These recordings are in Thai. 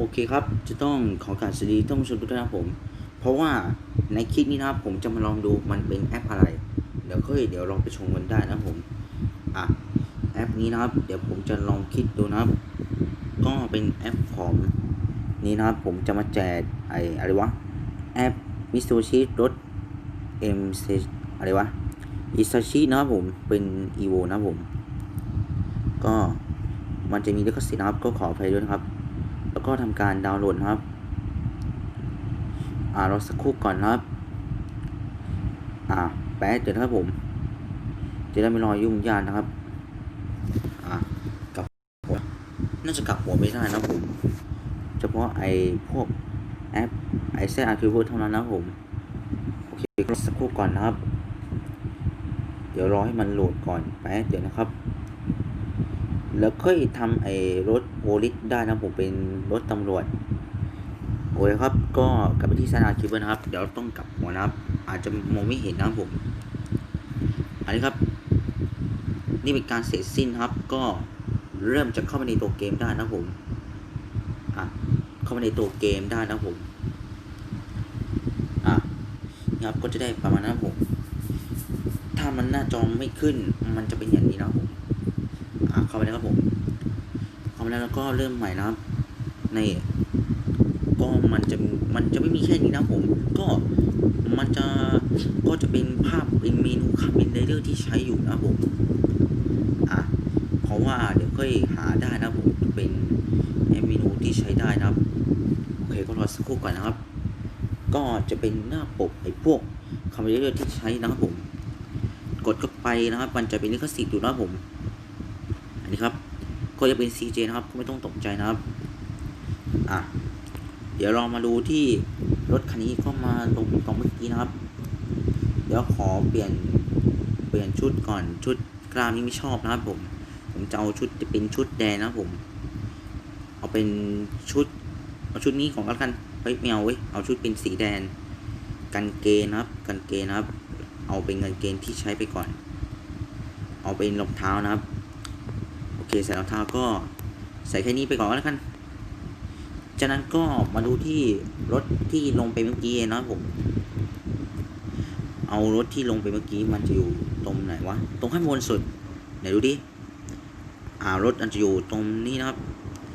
โอเคครับ จะต้องขอการสวัสดีท่านผู้ชมทุกท่านะครับผม เพราะว่าในคลิปนี้นะครับผมจะมาลองดูมันเป็นแอปอะไร เดี๋ยวค่อยเดี๋ยวลองไปชมกันได้นะครับผม อะแอปนี้นะครับ เดี๋ยวผมจะลองคิดดูนะครับ ก็เป็นแอปของนี่นะครับผมจะมาแจกไออะไรวะแอปมิสโตชิรถเอ็มเซอะไรวะอิซาชินะครับผมเป็นอีโวนะครับผม ก็มันจะมีลิขสิทธิ์นะครับก็ขออภัยด้วยนะครับ แล้วก็ทำการดาวน์โหลดครับ อ่ารอสักครู่ก่อนนะครับ อ่าแป๊บเดี๋ยวครับผม จะได้ไม่รอยุ่งยากนะครับ อ่ากลับหัวน่าจะกลับหัวไม่ได้นะครับผม เฉพาะไอ้พวกแอปไอแซอาร์คิวเท่านั้นนะผม โอเครอสักครู่ก่อนนะครับ เดี๋ยวรอให้มันโหลดก่อนแป๊บเดี๋ยวนะครับ แล้วค่อยทำไอ้รถโพลิสได้นะผมเป็นรถตำรวจโอเคครับ ก็กลับไปที่สนาคิวนะครับ เดี๋ยวต้องกลับหัวนะครับ อาจจะมองไม่เห็นนะผม อันนี้ครับ นี่เป็นการเสร็จสิ้นครับ ก็เริ่มจะเข้ามาในตัวเกมได้นะผมอะเข้ามาในตัวเกมได้นะผมอะนี่ครับก็จะได้ประมาณนั้นผม ถ้ามันหน้าจอไม่ขึ้น มันจะเป็นอย่างนี้นะผม อะเข้าไปแล้วครับผม เข้ามาแล้วแล้วก็เริ่มใหม่นะครับ ในก็มันจะมันจะไม่มีแค่นี้นะผม ก็มันจะก็จะเป็นภาพเป็นเมนูคาเมนไรเดอร์ที่ใช้อยู่นะผมอะเพราะว่าเดี๋ยวค่อยหาได้นะผมเป็นเมนูที่ใช้ได้นะครับโอเคก็รอสักครู่ก่อนนะครับ ก็จะเป็นหน้าปกไอ้พวกคาเมนไรเดอร์ที่ใช้นะครับผม กดเข้าไปนะครับ มันจะเป็นลิขสิทธิ์อยู่นะครับผม นี้ครับก็จะเป็น CJ นะครับไม่ต้องตกใจนะครับ อะ เดี๋ยวเรามาดูที่รถคันนี้ก็มาตรงตรงเมื่อกี้นะครับ เดี๋ยวขอเปลี่ยนเปลี่ยนชุดก่อนชุดกล้ามนี้ไม่ชอบนะครับผม ผมจะเอาชุดจะเป็นชุดแดงนะผม เอาเป็นชุดเอาชุดนี้ของกันกันเฮ้ยไม่เอาเว้ยเอาชุดเป็นสีแดงกันเกณฑ์นะครับ กันเกณฑ์นะครับ เอาเป็นเงินเกณฑ์ที่ใช้ไปก่อน เอาเป็นรองเท้านะครับ เคใส่รองเท้าก็ใส่แค่นี้ไปก่อนแล้วกันจากนั้นก็มาดูที่รถที่ลงไปเมื่อกี้นะผม เอารถที่ลงไปเมื่อกี้มันจะอยู่ตรงไหนวะ ตรงข้างบนสุดไหนดูดิ อ่ารถมันจะอยู่ตรงนี้นะครับ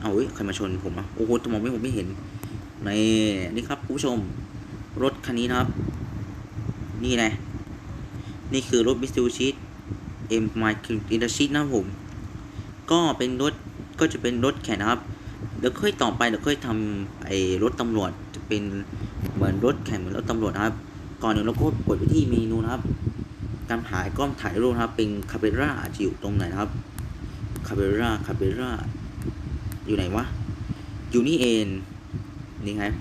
เอาเว้ยใครมาชนผมอะโอ้โหทำไมไม่ผมไม่เห็น ในนี่ครับคุณผู้ชม รถคันนี้นะครับ นี่ไงนี่คือรถมิสตูชิตเอ็มไมคิอินดัชิตนะครับผม ก็เป็นรถก็จะเป็นรถแข่งนะครับเดี๋ยวค่อยต่อไปเดี๋ยวค่อยทำไอ้รถตำรวจจะเป็นเหมือนรถแข่งเหมือนรถตำรวจนะครับ ก่อนหนึ่งเราก็กดไปที่เมนูนะครับ การหายกล้องถ่ายรูปนะครับ เป็นคาเบร่าจะอยู่ตรงไหนนะครับคาเบร่าคาเบร่าอยู่ไหนวะอยู่นี่เองนี่ครับ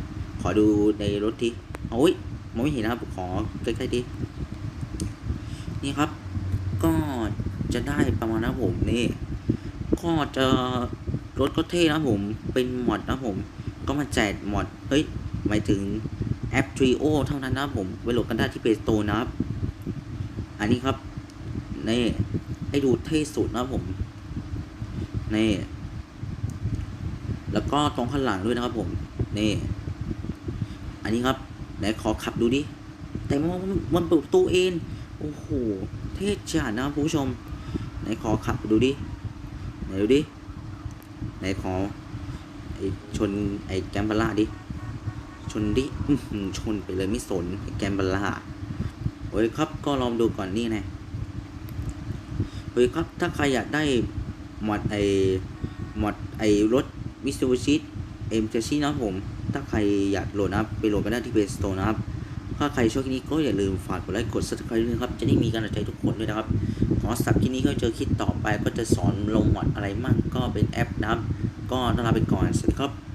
ขอดูในรถทีโอ้ยมองไม่เห็นนะครับขอใกล้ๆดินี่ครับ ก็จะได้ประมาณนะผมนี่ ก็จะรถก็เท่นะผมเป็นมอดนะผม ก็มาแจกมอดเฮ้ยหมายถึงแอป Trio เท่านั้นนะผมไปโหลดกันได้ที่ Play Store นะครับ อันนี้ครับนี่ให้ดูเท่สุดนะผมนี่แล้วก็ตรงข้างหลังด้วยนะครับผมนี่อันนี้ครับไหนขอขับดูดิแต่มันมันเปิดประตูเองโอ้โหเท่จัดนะครับผู้ชมไหนขอขับดูดิ ดูดิไหนขอไอชนไอแกมบาร่าดิ ชนดิชนไปเลยไม่สนไอแกมบาร่าโอ้ยครับก็ลองดูก่อนนี่นะโอ้ยครับถ้าใครอยากได้หมอดไอหมอดไอรถมิสซูบิชิเอ็มเจชี่นะผม ถ้าใครอยากโหลดนะครับไปโหลดกันได้ที่ Play Store นะครับ ถ้าใครชอบคลิปนี้ก็อย่าลืมฝากกดไลค์กด subscribe ด้วยนะครับ จะได้มีกำลังใจทุกคนด้วยนะครับ ขอสับที่นี้ก็เจอคลิปต่อไปก็จะสอนลงหมอดอะไรมั่งก็เป็นแอปนับ ก็ต้องลาไปก่อนสวัสดีครับ